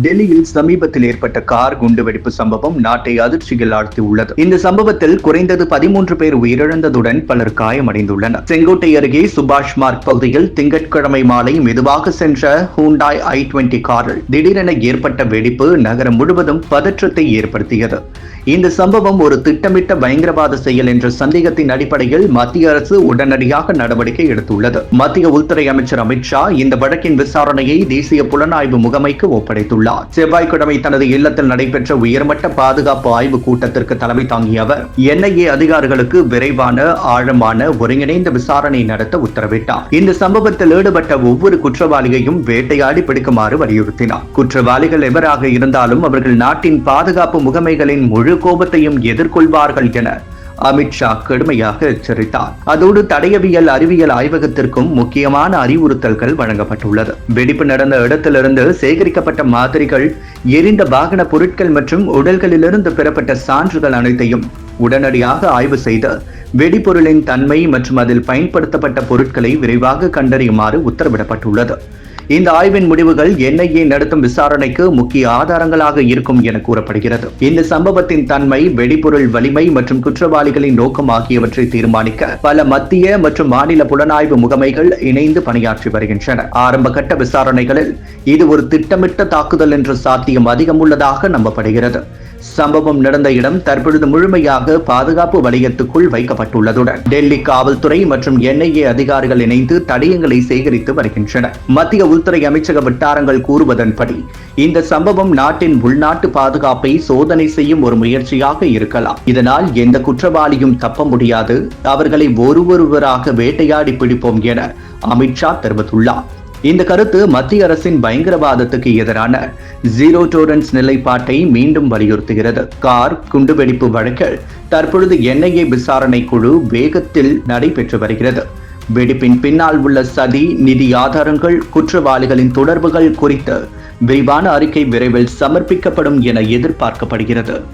டெல்லியில் சமீபத்தில் ஏற்பட்ட கார் குண்டுவெடிப்பு சம்பவம் நாட்டை அதிர்ச்சியில் ஆழ்த்தியுள்ளது. இந்த சம்பவத்தில் குறைந்தது பதிமூன்று பேர் உயிரிழந்ததுடன் பலர் காயமடைந்துள்ளனர். செங்கோட்டை அருகே சுபாஷ் மார்க் பகுதியில் திங்கட்கிழமை மாலை மெதுவாக சென்ற ஹூண்டாய் ஐ டுவெண்டி காரில் திடீரென ஏற்பட்ட வெடிப்பு நகரம் முழுவதும் பதற்றத்தை ஏற்படுத்தியது. இந்த சம்பவம் ஒரு திட்டமிட்ட பயங்கரவாத செயல் என்ற சந்தேகத்தின் அடிப்படையில் மத்திய அரசு உடனடியாக நடவடிக்கை எடுத்துள்ளது. மத்திய உள்துறை அமைச்சர் அமித்ஷா இந்த வழக்கின் விசாரணையை தேசிய புலனாய்வு முகமைக்கு ஒப்படைத்துள்ளார். செவ்வாய்க்கிழமை தனது இல்லத்தில் நடைபெற்ற உயர்மட்ட பாதுகாப்பு ஆய்வு கூட்டத்திற்கு தலைமை தாங்கிய அவர் என்ஐஏ அதிகாரிகளுக்கு விரைவான ஆழமான ஒருங்கிணைந்த விசாரணை நடத்த உத்தரவிட்டார். இந்த சம்பவத்தில் ஈடுபட்ட ஒவ்வொரு குற்றவாளியையும் வேட்டையாடி பிடிக்குமாறு வலியுறுத்தினார். குற்றவாளிகள் எவராக இருந்தாலும் அவர்கள் நாட்டின் பாதுகாப்பு முகமைகளின் முழு கோபத்தையும் எதிர்கொள்வார்கள் என அமித்ஷா கடுமையாக எச்சரித்தார். அதோடு தடயவியல் அறிவியல் ஆய்வகத்திற்கும் முக்கியமான அறிவுறுத்தல்கள் வழங்கப்பட்டுள்ளது. வெடிப்பு நடந்த இடத்திலிருந்து சேகரிக்கப்பட்ட மாதிரிகள் எரிந்த வாகன பொருட்கள் மற்றும் உடல்களிலிருந்து பெறப்பட்ட சான்றுகள் அனைத்தையும் உடனடியாக ஆய்வு செய்து வெடிபொருளின் தன்மை மற்றும் அதில் பயன்படுத்தப்பட்ட பொருட்களை விரைவாக கண்டறியுமாறு உத்தரவிடப்பட்டுள்ளது. இந்த ஆய்வின் முடிவுகள் என்ஐஏ நடத்தும் விசாரணைக்கு முக்கிய ஆதாரங்களாக இருக்கும் என கூறப்படுகிறது. இந்த சம்பவத்தின் தன்மை வெடிபொருள் வலிமை மற்றும் குற்றவாளிகளின் நோக்கம் ஆகியவற்றை தீர்மானிக்க பல மத்திய மற்றும் மாநில புலனாய்வு முகமைகள் இணைந்து பணியாற்றி வருகின்றன. ஆரம்ப கட்ட விசாரணைகளில் இது ஒரு திட்டமிட்ட தாக்குதல் என்ற சாத்தியம் அதிகம் உள்ளதாக நம்பப்படுகிறது. சம்பவம் நடந்த இடம் தற்பொழுது முழுமையாக பாதுகாப்பு வலயத்துக்குள் வைக்கப்பட்டுள்ளதுடன் டெல்லி காவல்துறை மற்றும் என்ஐஏ அதிகாரிகள் இணைந்து தடயங்களை சேகரித்து வருகின்றனர். மத்திய உள்துறை அமைச்சக வட்டாரங்கள் கூறுவதன்படி இந்த சம்பவம் நாட்டின் உள்நாட்டு பாதுகாப்பை சோதனை செய்யும் ஒரு முயற்சியாக இருக்கலாம். இதனால் எந்த குற்றவாளியும் தப்ப முடியாது. அவர்களை ஒருவொருவராக வேட்டையாடி பிடிப்போம் என அமித்ஷா தெரிவித்துள்ளார். இந்த கருத்து மத்திய அரசின் பயங்கரவாதத்துக்கு எதிரான ஜீரோ டோலரன்ஸ் நிலைப்பாட்டை மீண்டும் வலியுறுத்துகிறது. கார் குண்டுவெடிப்பு வழக்கில் தற்பொழுது என்ஐஏ விசாரணை குழு வேகத்தில் நடைபெற்று வருகிறது. வெடிப்பின் பின்னால் உள்ள சதி நிதி ஆதாரங்கள் குற்றவாளிகளின் தொடர்புகள் குறித்து விரிவான அறிக்கை விரைவில் சமர்ப்பிக்கப்படும் என எதிர்பார்க்கப்படுகிறது.